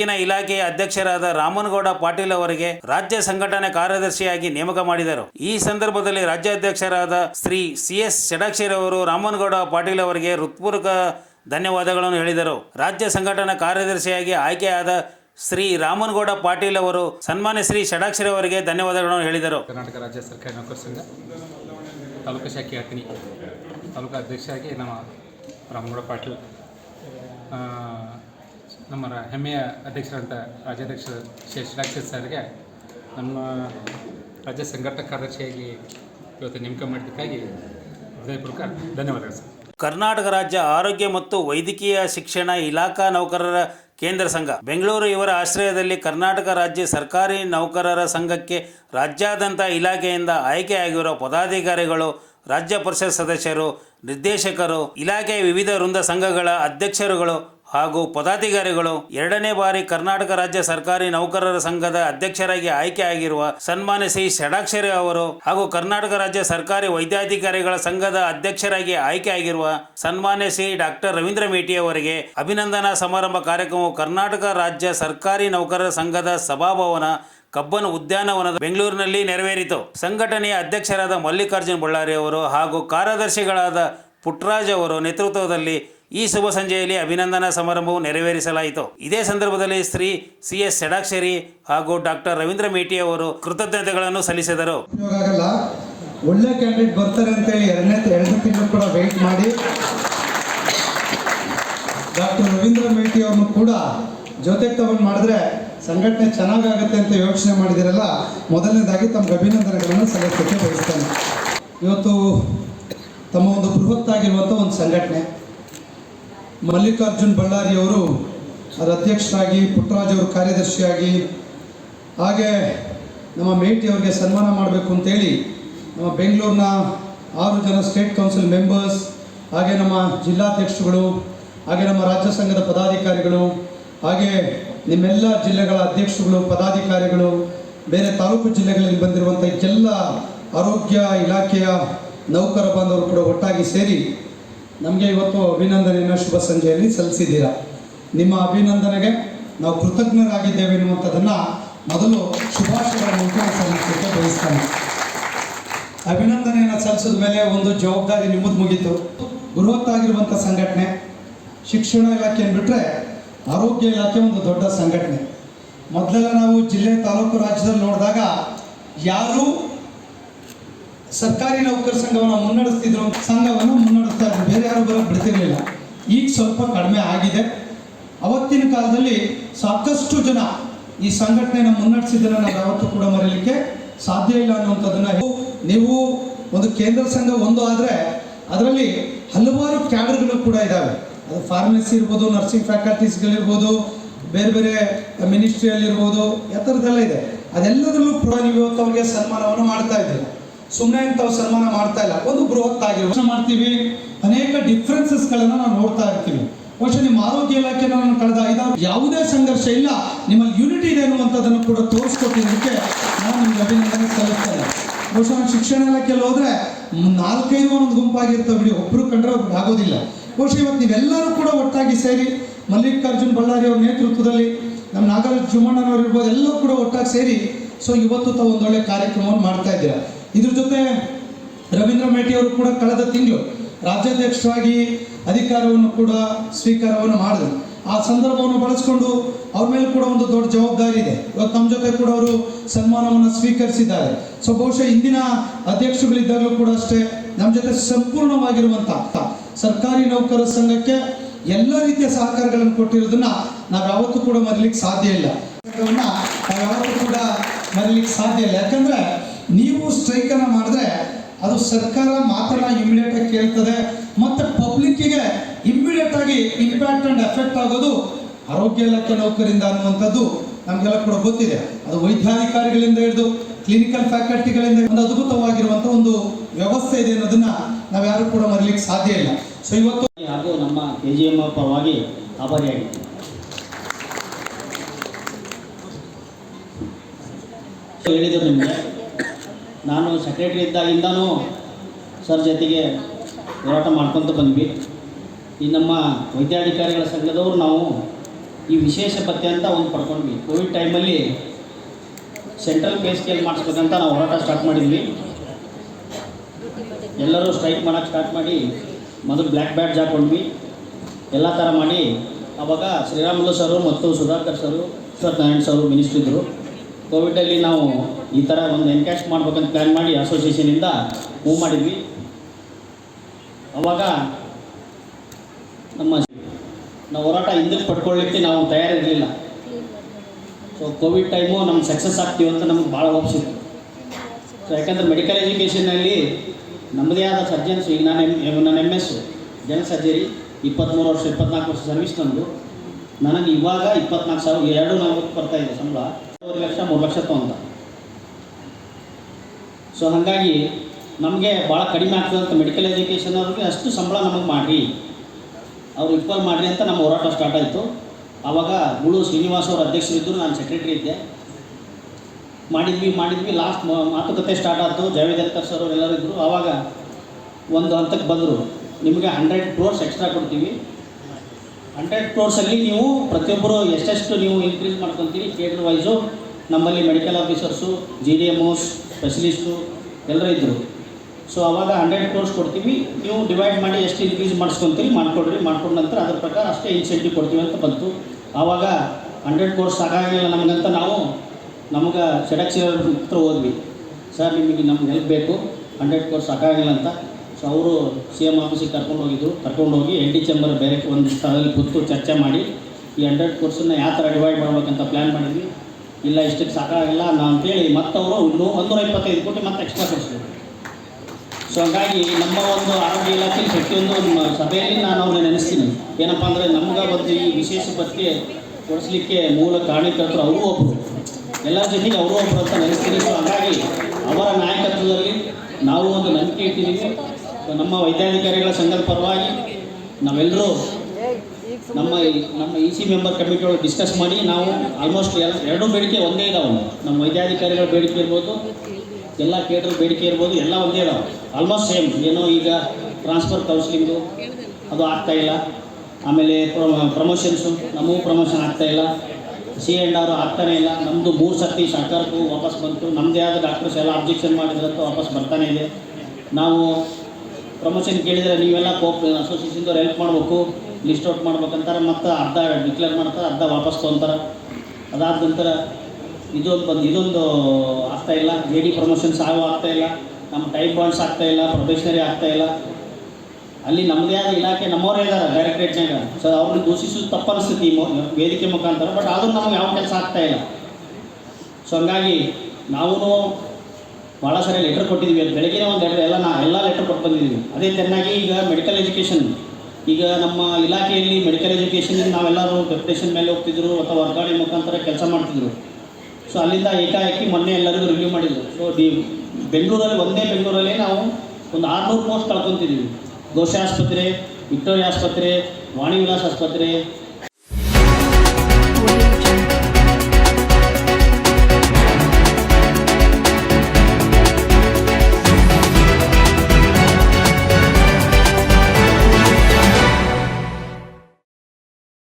ತಾಲೂಕಿನ ಇಲಾಖೆಯ ಅಧ್ಯಕ್ಷರಾದ ರಾಮನಗೌಡ ಪಾಟೀಲ್ ಅವರಿಗೆ ರಾಜ್ಯ ಸಂಘಟನೆ ಕಾರ್ಯದರ್ಶಿಯಾಗಿ ನೇಮಕ ಮಾಡಿದರು. ಈ ಸಂದರ್ಭದಲ್ಲಿ ರಾಜ್ಯಾಧ್ಯಕ್ಷರಾದ ಶ್ರೀ ಸಿ ಎಸ್ ಷಡಾಕ್ಷರಿ ಅವರು ರಾಮನಗೌಡ ಪಾಟೀಲ್ ಅವರಿಗೆ ಹೃತ್ಪೂರ್ವಕ ಧನ್ಯವಾದಗಳನ್ನು ಹೇಳಿದರು. ರಾಜ್ಯ ಸಂಘಟನಾ ಕಾರ್ಯದರ್ಶಿಯಾಗಿ ಆಯ್ಕೆಯಾದ ಶ್ರೀ ರಾಮನಗೌಡ ಪಾಟೀಲ್ ಅವರು ಸನ್ಮಾನ್ಯ ಶ್ರೀ ಷಡಾಕ್ಷರಿ ಅವರಿಗೆ ಧನ್ಯವಾದಗಳನ್ನು ಹೇಳಿದರು. ಕರ್ನಾಟಕ ರಾಜ್ಯ ಸರ್ಕಾರಿ ನೌಕರ ಸಂಘ ತಾಲೂಕು ಶಾಖೆ ಹತ್ತಿನಿ ತಾಲೂಕು ಅಧ್ಯಕ್ಷರಾಗಿ ನಮ್ಮ ರಾಮಗೌಡ ಪಾಟೀಲ್ ನಮ್ಮ ಹೆಮ್ಮೆಯ ಅಧ್ಯಕ್ಷರಂತ ರಾಜ್ಯಾಧ್ಯಕ್ಷ ಶ್ರೀ ಶ್ರೀರಾಕ್ಷ ಸರ್ಗೆ ನಮ್ಮ ರಾಜ್ಯ ಸಂಘಟನಾ ಕಾರ್ಯದರ್ಶಿಯಾಗಿ ಇವತ್ತು ನೇಮಕ ಮಾಡಿದ್ದಕ್ಕಾಗಿ ಹೃದಯಪೂರ್ವಕ ಧನ್ಯವಾದಗಳು ಸರ್. ಕರ್ನಾಟಕ ರಾಜ್ಯ ಆರೋಗ್ಯ ಮತ್ತು ವೈದ್ಯಕೀಯ ಶಿಕ್ಷಣ ಇಲಾಖಾ ನೌಕರರ ಕೇಂದ್ರ ಸಂಘ. ಬೆಂಗಳೂರು ಇವರ ಆಶ್ರಯದಲ್ಲಿ ಕರ್ನಾಟಕ ರಾಜ್ಯ ಸರ್ಕಾರಿ ನೌಕರರ ಸಂಘಕ್ಕೆ ರಾಜ್ಯಾದ್ಯಂತ ಇಲಾಖೆಯಿಂದ ಆಯ್ಕೆಯಾಗಿರುವ ಪದಾಧಿಕಾರಿಗಳು, ರಾಜ್ಯ ಪರಿಷತ್ ಸದಸ್ಯರು, ನಿರ್ದೇಶಕರು, ಇಲಾಖೆಯ ವಿವಿಧ ವೃಂದ ಸಂಘಗಳ ಅಧ್ಯಕ್ಷರುಗಳು ಹಾಗೂ ಪದಾಧಿಕಾರಿಗಳು ಎರಡನೇ ಬಾರಿ ಕರ್ನಾಟಕ ರಾಜ್ಯ ಸರ್ಕಾರಿ ನೌಕರರ ಸಂಘದ ಅಧ್ಯಕ್ಷರಾಗಿ ಆಯ್ಕೆಯಾಗಿರುವ ಸನ್ಮಾನ್ಯ ಶ್ರೀ ಷಡಾಕ್ಷರಿ ಅವರು ಹಾಗೂ ಕರ್ನಾಟಕ ರಾಜ್ಯ ಸರ್ಕಾರಿ ವೈದ್ಯಾಧಿಕಾರಿಗಳ ಸಂಘದ ಅಧ್ಯಕ್ಷರಾಗಿ ಆಯ್ಕೆಯಾಗಿರುವ ಸನ್ಮಾನ್ಯ ಶ್ರೀ ಡಾಕ್ಟರ್ ರವೀಂದ್ರ ಮೇಟಿ ಅವರಿಗೆ ಅಭಿನಂದನಾ ಸಮಾರಂಭ ಕಾರ್ಯಕ್ರಮವು ಕರ್ನಾಟಕ ರಾಜ್ಯ ಸರ್ಕಾರಿ ನೌಕರರ ಸಂಘದ ಸಭಾಭವನ ಕಬ್ಬನ್ ಉದ್ಯಾನವನದ ಬೆಂಗಳೂರಿನಲ್ಲಿ ನೆರವೇರಿತು. ಸಂಘಟನೆಯ ಅಧ್ಯಕ್ಷರಾದ ಮಲ್ಲಿಕಾರ್ಜುನ್ ಬಳ್ಳಾರಿ ಅವರು ಹಾಗೂ ಕಾರ್ಯದರ್ಶಿಗಳಾದ ಪುಟ್ರಾಜ್ ಅವರು ನೇತೃತ್ವದಲ್ಲಿ ಈ ಶುಭ ಸಂಜೆಯಲ್ಲಿ ಅಭಿನಂದನಾ ಸಮಾರಂಭವು ನೆರವೇರಿಸಲಾಯಿತು. ಇದೇ ಸಂದರ್ಭದಲ್ಲಿ ಶ್ರೀ ಸಿ ಎಸ್ ಷಡಾಕ್ಷರಿ ಹಾಗೂ ಡಾಕ್ಟರ್ ರವೀಂದ್ರ ಮೇಟಿ ಅವರು ಕೃತಜ್ಞತೆಗಳನ್ನು ಸಲ್ಲಿಸಿದರು. ಒಳ್ಳೆ ಕ್ಯಾಂಡಿಡೇಟ್ ಬರ್ತಾರೆ ಅಂತೇಳಿ ಎರಡನೇ ಎರಡು ತಿಂಗಳು ಕೂಡ ವೆಯ್ಟ್ ಮಾಡಿ. ಡಾಕ್ಟರ್ ರವೀಂದ್ರ ಮೇಟಿ ಅವರನ್ನು ಕೂಡ ಜೊತೆಗೆ ತಗೊಂಡು ಮಾಡಿದ್ರೆ ಸಂಘಟನೆ ಚೆನ್ನಾಗಾಗುತ್ತೆ ಅಂತ ಯೋಚನೆ ಮಾಡಿದಿರಲ್ಲ, ಮೊದಲನೇದಾಗಿ ತಮ್ಗೆ ಅಭಿನಂದನೆಗಳನ್ನು ಸಲ್ಲಿಸಲಿಕ್ಕೆ ಬಯಸ್ತೇನೆ. ಇವತ್ತು ತಮ್ಮ ಒಂದು ಬೃಹತ್ತಾಗಿರುವಂಥ ಒಂದು ಸಂಘಟನೆ. ಮಲ್ಲಿಕಾರ್ಜುನ್ ಬಳ್ಳಾರಿ ಅವರು ಅದರ ಅಧ್ಯಕ್ಷರಾಗಿ, ಪುಟ್ಟರಾಜ್ ಅವರು ಕಾರ್ಯದರ್ಶಿಯಾಗಿ, ಹಾಗೆ ನಮ್ಮ ಮೇಟಿ ಅವರಿಗೆ ಸನ್ಮಾನ ಮಾಡಬೇಕು ಅಂತೇಳಿ ನಮ್ಮ ಬೆಂಗಳೂರಿನ ಆರು ಜನ ಸ್ಟೇಟ್ ಕೌನ್ಸಿಲ್ ಮೆಂಬರ್ಸ್, ಹಾಗೆ ನಮ್ಮ ಜಿಲ್ಲಾಧ್ಯಕ್ಷರುಗಳು, ಹಾಗೆ ನಮ್ಮ ರಾಜ್ಯ ಸಂಘದ ಪದಾಧಿಕಾರಿಗಳು, ಹಾಗೆ ನಿಮ್ಮೆಲ್ಲ ಜಿಲ್ಲೆಗಳ ಅಧ್ಯಕ್ಷರುಗಳು, ಪದಾಧಿಕಾರಿಗಳು, ಬೇರೆ ತಾಲೂಕು ಜಿಲ್ಲೆಗಳಲ್ಲಿ ಬಂದಿರುವಂಥ ಎಲ್ಲ ಆರೋಗ್ಯ ಇಲಾಖೆಯ ನೌಕರ ಬಾಂಧವರು ಕೂಡ ಒಟ್ಟಾಗಿ ಸೇರಿ ನಮಗೆ ಇವತ್ತು ಅಭಿನಂದನೆಯನ್ನು ಶುಭ ಸಂಜೆಯಲ್ಲಿ ಸಲ್ಲಿಸಿದ್ದೀರಾ. ನಿಮ್ಮ ಅಭಿನಂದನೆಗೆ ನಾವು ಕೃತಜ್ಞರಾಗಿದ್ದೇವೆ ಎನ್ನುವಂಥದ್ದನ್ನು ಮೊದಲು ಶುಭಾಶಯಗಳ ಮೂಲಕ ಸಲ್ಲಿಸಲಿಕ್ಕೆ ಬಯಸ್ತಾನೆ. ಅಭಿನಂದನೆಯನ್ನು ಸಲ್ಲಿಸಿದ ಮೇಲೆ ಒಂದು ಜವಾಬ್ದಾರಿ ನಿಮ್ಮದು ಮುಗೀತು. ಬೃಹತ್ತಾಗಿರುವಂಥ ಸಂಘಟನೆ, ಶಿಕ್ಷಣ ಇಲಾಖೆಯನ್ನು ಬಿಟ್ಟರೆ ಆರೋಗ್ಯ ಇಲಾಖೆ ಒಂದು ದೊಡ್ಡ ಸಂಘಟನೆ. ಮೊದಲೆಲ್ಲ ನಾವು ಜಿಲ್ಲೆ ತಾಲೂಕು ರಾಜ್ಯದಲ್ಲಿ ನೋಡಿದಾಗ ಯಾರು ಸರ್ಕಾರಿ ನೌಕರ ಸಂಘವನ್ನು ಮುನ್ನಡೆಸ್ತಿದ್ರು ಸಂಘವನ್ನು ಮುನ್ನಡೆಸ್ತಾ ಇದ್ರು. ಬೇರೆ ಯಾರು ಬರೋ ಬಿಡ್ತಿರ್ಲಿಲ್ಲ. ಈಗ ಸ್ವಲ್ಪ ಕಡಿಮೆ ಆಗಿದೆ. ಅವತ್ತಿನ ಕಾಲದಲ್ಲಿ ಸಾಕಷ್ಟು ಜನ ಈ ಸಂಘಟನೆಯನ್ನು ಮುನ್ನಡೆಸಿದ್ರೆ ನಾವು ಯಾವತ್ತೂ ಕೂಡ ಮರೀಲಿಕ್ಕೆ ಸಾಧ್ಯ ಇಲ್ಲ ಅನ್ನುವಂಥದ್ದನ್ನ ನೀವು ಒಂದು ಕೇಂದ್ರ ಸಂಘ ಒಂದು ಆದರೆ ಅದರಲ್ಲಿ ಹಲವಾರು ಕ್ಯಾಡರ್ಗಳು ಕೂಡ ಇದ್ದಾವೆ ಅದು ಫಾರ್ಮಸಿ ಇರ್ಬೋದು, ನರ್ಸಿಂಗ್ ಫ್ಯಾಕಲ್ಟೀಸ್ಗಳಿರ್ಬೋದು, ಬೇರೆ ಬೇರೆ ಮಿನಿಸ್ಟ್ರಿಯಲ್ಲಿರ್ಬೋದು, ಯಾವ ಥರದ್ದೆಲ್ಲ ಇದೆ. ಅದೆಲ್ಲದರಲ್ಲೂ ಕೂಡ ನೀವು ಇವತ್ತು ಅವ್ರಿಗೆ ಸನ್ಮಾನವನ್ನು ಮಾಡ್ತಾ ಇದ್ದೀರಿ. ಸುಮ್ಮನೆ ತಾವು ಸನ್ಮಾನ ಮಾಡ್ತಾ ಇಲ್ಲ. ಒಂದು ಬೃಹತ್ ಆಗಿರೋ ಮಾಡ್ತೀವಿ. ಅನೇಕ ಡಿಫ್ರೆನ್ಸಸ್ಗಳನ್ನು ನಾವು ನೋಡ್ತಾ ಇರ್ತೀವಿ ಬಹುಶಃ ನಿಮ್ಮ ಆರೋಗ್ಯ ಇಲಾಖೆ ನಾನು ಕಳೆದ ಐದಾರು ಯಾವುದೇ ಸಂಘರ್ಷ ಇಲ್ಲ. ನಿಮ್ಮ ಯೂನಿಟಿ ಇದೆ ಅನ್ನುವಂಥದ್ದನ್ನು ಕೂಡ ತೋರಿಸ್ಕೊಟ್ಟಿದ್ದಕ್ಕೆ ನಾನು ನಿಮ್ಗೆ ಅಭಿನಂದನೆ ಸಲ್ಲಿಸ್ತೇನೆ ಬಹುಶಃ ನಾನು ಶಿಕ್ಷಣ ಇಲಾಖೆಯಲ್ಲಿ ಹೋದ್ರೆ ನಾಲ್ಕೈದು ಒಂದು ಗುಂಪಾಗಿರ್ತವೆ ಬಿಡಿ. ಒಬ್ಬರು ಕಂಡ್ರೆ ಒಬ್ರು ಆಗೋದಿಲ್ಲ. ಬಹುಶಃ ಇವತ್ತು ನೀವೆಲ್ಲರೂ ಕೂಡ ಒಟ್ಟಾಗಿ ಸೇರಿ ಮಲ್ಲಿಕಾರ್ಜುನ್ ಬಳ್ಳಾರಿ ಅವರ ನೇತೃತ್ವದಲ್ಲಿ ನಮ್ಮ ನಾಗರಾಜ್ ಜುಮ್ಮಣ್ಣನವರು ಇರ್ಬೋದು ಎಲ್ಲರೂ ಕೂಡ ಒಟ್ಟಾಗಿ ಸೇರಿ. ಸೊ ಇವತ್ತು ತಾವು ಒಂದೊಳ್ಳೆ ಕಾರ್ಯಕ್ರಮವನ್ನು ಮಾಡ್ತಾ ಇದ್ದೀರಾ. ಇದ್ರ ಜೊತೆ ರವೀಂದ್ರ ಮೇಟಿ ಅವರು ಕೂಡ ಕಳೆದ ತಿಂಗಳು ರಾಜ್ಯಾಧ್ಯಕ್ಷರಾಗಿ ಅಧಿಕಾರವನ್ನು ಕೂಡ ಸ್ವೀಕಾರವನ್ನು ಮಾಡಿದರು. ಆ ಸಂದರ್ಭವನ್ನು ಬಳಸಿಕೊಂಡು ಅವ್ರ ಮೇಲೆ ಕೂಡ ಒಂದು ದೊಡ್ಡ ಜವಾಬ್ದಾರಿ ಇದೆ. ಇವತ್ತು ನಮ್ಮ ಜೊತೆ ಕೂಡ ಅವರು ಸನ್ಮಾನವನ್ನು ಸ್ವೀಕರಿಸಿದ್ದಾರೆ. ಸೊ ಬಹುಶಃ ಇಂದಿನ ಅಧ್ಯಕ್ಷಗಳಿದ್ದಾಗಲೂ ಕೂಡ ಅಷ್ಟೇ ನಮ್ಮ ಜೊತೆ ಸಂಪೂರ್ಣವಾಗಿರುವಂಥ ಸರ್ಕಾರಿ ನೌಕರರ ಸಂಘಕ್ಕೆ ಎಲ್ಲ ರೀತಿಯ ಸಹಕಾರಗಳನ್ನು ಕೊಟ್ಟಿರೋದನ್ನ ನಾವು ಯಾವತ್ತೂ ಕೂಡ ಮರಿಲಿಕ್ಕೆ ಸಾಧ್ಯ ಇಲ್ಲ. ನಾವು ಯಾವತ್ತೂ ಕೂಡ ಮರಿಲಿಕ್ಕೆ ಸಾಧ್ಯ ಇಲ್ಲ. ಯಾಕಂದ್ರೆ ನೀವು ಸ್ಟ್ರೈಕ್ ಅನ್ನ ಮಾಡಿದ್ರೆ ಅದು ಸರ್ಕಾರ ಮಾತ್ರ ಇಮಿಡಿಯೇಟ್ ಆಗಿ ಕೇಳ್ತದೆ. ಮತ್ತೆ ಪಬ್ಲಿಕ್ಕಿಗೆ ಆಗಿ ಇಂಪ್ಯಾಕ್ಟ್ ಅಂಡ್ ಎಫೆಕ್ಟ್ ಆಗೋದು ಆರೋಗ್ಯ ಇಲಾಖೆ ನೌಕರಿಂದ ಅನ್ನುವಂಥದ್ದು ನಮಗೆಲ್ಲ ಕೂಡ ಗೊತ್ತಿದೆ. ಅದು ವೈದ್ಯಾಧಿಕಾರಿಗಳಿಂದ ಹಿಡಿದು ಕ್ಲಿನಿಕಲ್ ಫ್ಯಾಕಲ್ಟಿಗಳಿಂದ ಒಂದು ಅದ್ಭುತವಾಗಿರುವಂಥ ಒಂದು ವ್ಯವಸ್ಥೆ ಇದೆ ಅನ್ನೋದನ್ನ ನಾವು ಯಾರು ಕೂಡ ಮರಲಿಕ್ಕೆ ಸಾಧ್ಯ ಇಲ್ಲ. ಸೊ ಇವತ್ತು ಹಾಗೂ ನಮ್ಮ ಕೆ ಜಿ ಎಂ ಪರವಾಗಿ ಆಭಾರಿಯಾಗಿತ್ತು ಹೇಳಿದರು ನಿಮಗೆ ನಾನು ಸೆಕ್ರೆಟರಿ ಇದ್ದಾಗಿಂದನೂ ಸರ್ ಜೊತೆಗೆ ಹೋರಾಟ ಮಾಡ್ಕೊತ ಬಂದ್ವಿ. ಈ ನಮ್ಮ ವೈದ್ಯಾಧಿಕಾರಿಗಳ ಸಂಘದವರು ನಾವು ಈ ವಿಶೇಷ ಪತ್ತೆ ಅಂತ ಒಂದು ಪಡ್ಕೊಂಡ್ವಿ. ಕೋವಿಡ್ ಟೈಮಲ್ಲಿ ಸೆಂಟ್ರಲ್ ಪೇ ಸ್ಕೇಲ್ ಮಾಡಿಸ್ಬೇಕಂತ ನಾವು ಹೋರಾಟ ಸ್ಟಾರ್ಟ್ ಮಾಡಿದ್ವಿ. ಎಲ್ಲರೂ ಸ್ಟ್ರೈಕ್ ಮಾಡೋಕ್ಕೆ ಸ್ಟಾರ್ಟ್ ಮಾಡಿ ಮೊದಲು ಬ್ಲ್ಯಾಕ್ ಬ್ಯಾಡ್ಜ್ ಹಾಕೊಂಡ್ವಿ. ಎಲ್ಲ ಥರ ಮಾಡಿ ಅವಾಗ ಶ್ರೀರಾಮುಲು ಸರು ಮತ್ತು Sudhakar sir Narayan sir minister ಇದ್ದರು ಕೋವಿಡಲ್ಲಿ ನಾವು ಈ ಥರ ಒಂದು ಎನ್ಕ್ಯಾಶ್ ಮಾಡ್ಬೇಕಂತ ಪ್ಲ್ಯಾನ್ ಮಾಡಿ ಅಸೋಸಿಯೇಷನಿಂದ ಮೂವ್ ಮಾಡಿದ್ವಿ. ಅವಾಗ ನಮ್ಮ ನಾವು ಹೋರಾಟ ಹಿಂದಕ್ಕೆ ಪಡ್ಕೊಳ್ಳಿಕ್ಕೆ ನಾವು ತಯಾರಿರಲಿಲ್ಲ. ಸೊ ಕೋವಿಡ್ ಟೈಮು ನಮ್ಗೆ ಸಕ್ಸಸ್ ಆಗ್ತೀವಿ ಅಂತ ನಮ್ಗೆ ಭಾಳ ಹೋಪ್ಸಿತ್ತು ಸೊ ಯಾಕಂದರೆ ಮೆಡಿಕಲ್ ಎಜುಕೇಷನಲ್ಲಿ ನಮ್ಮದೇ ಆದ ಸರ್ಜನ್ಸ್ ಈಗ ನಾನು ಎಂ ನನ್ನ ಎಂ ಎಸ್ ಜನ ಸರ್ಜರಿ ಇಪ್ಪತ್ತ್ಮೂರು ವರ್ಷ, ಇಪ್ಪತ್ನಾಲ್ಕು ವರ್ಷ ಸರ್ವಿಸ್ ನಮ್ಮದು ನನಗೆ ಇವಾಗ ಇಪ್ಪತ್ನಾಲ್ಕು ಸಾವಿರ, ಎರಡು ನಲ್ವತ್ತು ಬರ್ತಾ ಇದೆ ಸಂಬಳ. ಲಕ್ಷ, ಮೂರು ಲಕ್ಷ ತೊಗೊಂತ ಸೊ ಹಾಗಾಗಿ ನಮಗೆ ಭಾಳ ಕಡಿಮೆ ಆಗ್ತದಂತ ಮೆಡಿಕಲ್ ಎಜುಕೇಷನ್ ಅವ್ರಿಗೆ ಅಷ್ಟು ಸಂಬಳ ನಮಗೆ ಮಾಡಿರಿ. ಅವ್ರು ಇಕ್ವಲ್ ಮಾಡಿರಿ ಅಂತ ನಮ್ಮ ಹೋರಾಟ ಸ್ಟಾರ್ಟ್ ಆಯಿತು. ಆವಾಗ ಗುಳು ಶ್ರೀನಿವಾಸ್ ಅವ್ರ ಅಧ್ಯಕ್ಷರಿದ್ದರು ನಾನು ಸೆಕ್ರೆಟರಿ ಇದ್ದೆ. ಮಾಡಿದ್ವಿ ಮಾಡಿದ್ವಿ ಲಾಸ್ಟ್ ಮಾತುಕತೆ ಸ್ಟಾರ್ಟ್ ಆಯಿತು. ಜಾವೇದ್ ಅಖ್ತರ್ ಸರ್ ಅವ್ರು ಎಲ್ಲರೂ ಇದ್ದರು ಆವಾಗ ಒಂದು ಹಂತಕ್ಕೆ ಬಂದರು. ನಿಮಗೆ ಹಂಡ್ರೆಡ್ ಕ್ರೋರ್ಸ್ ಎಕ್ಸ್ಟ್ರಾ ಕೊಡ್ತೀವಿ. ಹಂಡ್ರೆಡ್ ಕ್ರೋರ್ಸಲ್ಲಿ ನೀವು ಪ್ರತಿಯೊಬ್ಬರು ಎಷ್ಟೆಷ್ಟು ನೀವು ಇನ್ಕ್ರೀಸ್ ಮಾಡ್ಕೊತೀರಿ ಥಿಯೇಟರ್ ವೈಸು ನಮ್ಮಲ್ಲಿ medical officers G D M specialist ಎಲ್ಲರೂ ಇದ್ದರು ಸೊ ಅವಾಗ ಹಂಡ್ರೆಡ್ ಕ್ರೋರ್ಸ್ ಕೊಡ್ತೀವಿ. ನೀವು ಡಿವೈಡ್ ಮಾಡಿ ಎಷ್ಟು ಇನ್ಕ್ರೀಸ್ ಮಾಡಿಸ್ಕೊತೀರಿ, ಮಾಡ್ಕೊಡ್ರಿ. ಮಾಡ್ಕೊಂಡ ನಂತರ ಅದ್ರ ಪ್ರಕಾರ ಅಷ್ಟೇ ಇನ್ಸೆಂಟಿವ್ ಕೊಡ್ತೀವಿ ಅಂತ ಬಂತು. ಆವಾಗ ಹಂಡ್ರೆಡ್ ಕೋರ್ಸ್ ಸಾಕಾಗಿಲ್ಲ ನಮಗಂತ ನಾವು ನಮಗೆ ಸೆಡಕ್ಷಿ ಹತ್ರ ಹೋದ್ವಿ. ಸರ್, ನಿಮಗೆ ನಮ್ಗೆ ಹೆಲ್ಪ್ ಬೇಕು. ಹಂಡ್ರೆಡ್ ಕೋರ್ಸ್ ಸಾಕಾಗಿಲ್ಲ ಅಂತ. ಸೊ ಅವರು ಸಿ ಎಂ ಆಫೀಸಿಗೆ ಕರ್ಕೊಂಡು ಹೋಗಿದ್ರು. ಕರ್ಕೊಂಡು ಹೋಗಿ ಎನ್ ಡಿ ಚೇಂಬರ್ ಬೇರೆ ಒಂದು ಸ್ಥಳದಲ್ಲಿ ಕೂತು ಚರ್ಚೆ ಮಾಡಿ, ಈ ಹಂಡ್ರೆಡ್ ಕೋರ್ಸನ್ನು ಯಾವ ಥರ ಡಿವೈಡ್ ಮಾಡಬೇಕಂತ ಪ್ಲ್ಯಾನ್ ಮಾಡಿದ್ವಿ. ಇಲ್ಲ, ಇಷ್ಟಕ್ಕೆ ಸಾಕಾಗಿಲ್ಲ. ನಾನು ಅಂತೇಳಿ ಮತ್ತವರು ಇನ್ನೂ ಒಂದೂರ ಇಪ್ಪತ್ತೈದು ಕೋಟಿ ಮತ್ತೆ ಎಕ್ಸ್ಟ್ರಾ ಕೊಡಿಸಿದ್ರು. ಸೊ ಹಾಗಾಗಿ ನಮ್ಮ ಒಂದು ಆರೋಗ್ಯ ಇಲಾಖೆ, ಪ್ರತಿಯೊಂದು ಸಭೆಯಲ್ಲಿ ನಾನು ಅವ್ರನ್ನ ನೆನೆಸ್ತೀನಿ. ಏನಪ್ಪ ಅಂದರೆ ನಮ್ಗೆ ಒಂದು ಈ ವಿಶೇಷ ಬಗ್ಗೆ ಕೊಡಿಸ್ಲಿಕ್ಕೆ ಮೂಲ ಕಾರಣಕರ್ತರು ಅವರು ಒಬ್ಬರು ಎಲ್ಲರ ಜೊತೆಗೆ ಅವರು ಒಬ್ಬರು ಅಂತ ನೆನೆಸ್ತೀನಿ. ಸೊ ಹಾಗಾಗಿ ಅವರ ನಾಯಕತ್ವದಲ್ಲಿ ನಾವು ಒಂದು ನಂಬಿಕೆ ಇಟ್ಟಿದ್ದೀವಿ. ನಮ್ಮ ವೈದ್ಯಾಧಿಕಾರಿಗಳ ಸಂಘದ ಪರವಾಗಿ ನಾವೆಲ್ಲರೂ ನಮ್ಮ ನಮ್ಮ ಇ ಸಿ ಮೆಂಬರ್ ಕಮಿಟಿಯೊಳಗೆ ಒಳಗೆ ಡಿಸ್ಕಸ್ ಮಾಡಿ ನಾವು ಆಲ್ಮೋಸ್ಟ್ ಎರಡೂ ಬೇಡಿಕೆ ಒಂದೇ ಇದಾವೆ ನಮ್ಮ ವೈದ್ಯಾಧಿಕಾರಿಗಳ ಬೇಡಿಕೆ ಇರ್ಬೋದು ಎಲ್ಲ ಕೇಟರ್ ಬೇಡಿಕೆ ಇರ್ಬೋದು ಎಲ್ಲ ಒಂದೇ ಇದಾವೆ. ಆಲ್ಮೋಸ್ಟ್ ಸೇಮ್ ಏನೋ ಈಗ ಟ್ರಾನ್ಸ್ಫರ್ ಕೌನ್ಸಿಲಿಂಗು ಅದು ಆಗ್ತಾ ಇಲ್ಲ. ಆಮೇಲೆ ಪ್ರಮೋಷನ್ಸು ನಮಗೂ ಪ್ರಮೋಷನ್ ಆಗ್ತಾ ಇಲ್ಲ. ಸಿ ಎಂಡ್ ಆರು ಆಗ್ತಾನೆ ಇಲ್ಲ. ನಮ್ಮದು ಮೂರು ಸರ್ತಿ ಸರ್ಕಾರಕ್ಕೂ ವಾಪಸ್ ಬಂತು. ನಮ್ಮದೇ ಆದ ಡಾಕ್ಟರ್ಸ್ ಎಲ್ಲ ಅಬ್ಜೆಕ್ಷನ್ ಮಾಡಿದ್ರಂತೂ ವಾಪಸ್ ಬರ್ತಾನೆ ಇದೆ. ನಾವು ಪ್ರಮೋಷನ್ ಕೇಳಿದರೆ ನೀವೆಲ್ಲ ಕೋಪ್ ಅಸೋಸಿಯೇಷನ್ದವ್ರು ಹೆಲ್ಪ್ ಮಾಡಬೇಕು ಲಿಸ್ಟ್ ಔಟ್ ಮಾಡ್ಬೇಕಂತಾರೆ, ಮತ್ತು ಅರ್ಧ ಡಿಕ್ಲೇರ್ ಮಾಡ್ತಾರೆ, ಅರ್ಧ ವಾಪಸ್ ತೊಗೊಂತಾರೆ. ಅದಾದ ನಂತರ ಇದೊಂದು ಬಂದು ಇದೊಂದು ಆಗ್ತಾ ಇಲ್ಲ. ಎ ಡಿ ಪ್ರಮೋಷನ್ಸ್ ಆಗೋ ಇಲ್ಲ. ನಮ್ಮ ಟೈಪ್ ಬಾಂಡ್ಸ್ ಆಗ್ತಾ ಇಲ್ಲ ಪ್ರೊಫೆಷನರಿ ಆಗ್ತಾ ಇಲ್ಲ. ಅಲ್ಲಿ ನಮ್ಮದೇ ಆದ ಇಲಾಖೆ ನಮ್ಮವರೇ ಇದ್ದಾರೆ ಡೈರೆಕ್ಟ್ರೇಟ್ನಾಗ ಸೊ ಅವ್ರನ್ನ ದೂಷಿಸೋದು ತಪ್ಪನಿಸ್ತೈತಿ ವೇದಿಕೆ ಮುಖಾಂತರ. ಬಟ್ ಆದರೂ ನಮಗೆ ಯಾವ ಕೆಲಸ ಆಗ್ತಾ ಇಲ್ಲ. ಸೊ ಹಂಗಾಗಿ ನಾವು ಭಾಳ ಸರಿ ಲೆಟರ್ ಕೊಟ್ಟಿದ್ದೀವಿ ಅದು ಬೆಳಗ್ಗೆ ಒಂದು ಲೆಟರ್ ಎಲ್ಲ ನಾ ಎಲ್ಲ ಲೆಟರ್ ಕೊಟ್ಟು ಬಂದಿದ್ದೀವಿ ಅದೇ ತೆರನಾಗಿ ಈಗ ಮೆಡಿಕಲ್ ಎಜುಕೇಷನ್ ಈಗ ನಮ್ಮ ಇಲಾಖೆಯಲ್ಲಿ ಮೆಡಿಕಲ್ ಎಜುಕೇಷನ್ ನಾವೆಲ್ಲರೂ ಡೆಪ್ಯುಟೇಷನ್ ಮೇಲೆ ಹೋಗ್ತಿದ್ರು ಅಥವಾ ವರ್ಗಾವಣೆ ಮುಖಾಂತರ ಕೆಲಸ ಮಾಡ್ತಿದ್ರು. ಸೊ ಅಲ್ಲಿಂದ ಏಕಾಏಕಿ ಮೊನ್ನೆ ಎಲ್ಲರಿಗೂ ರಿವ್ಯೂ ಮಾಡಿದ್ರು. ಸೊ ಡಿ ಬೆಂಗಳೂರಲ್ಲಿ, ಒಂದೇ ಬೆಂಗಳೂರಲ್ಲೇ ನಾವು ಒಂದು ಆರುನೂರು ಪೋಸ್ಟ್ ಕಳ್ಕೊತಿದ್ದೀವಿ ದೋಷ ಆಸ್ಪತ್ರೆ, ವಿಕ್ಟೋರಿಯಾ ಆಸ್ಪತ್ರೆ ವಾಣಿ ವಿಲಾಸ್ ಆಸ್ಪತ್ರೆ.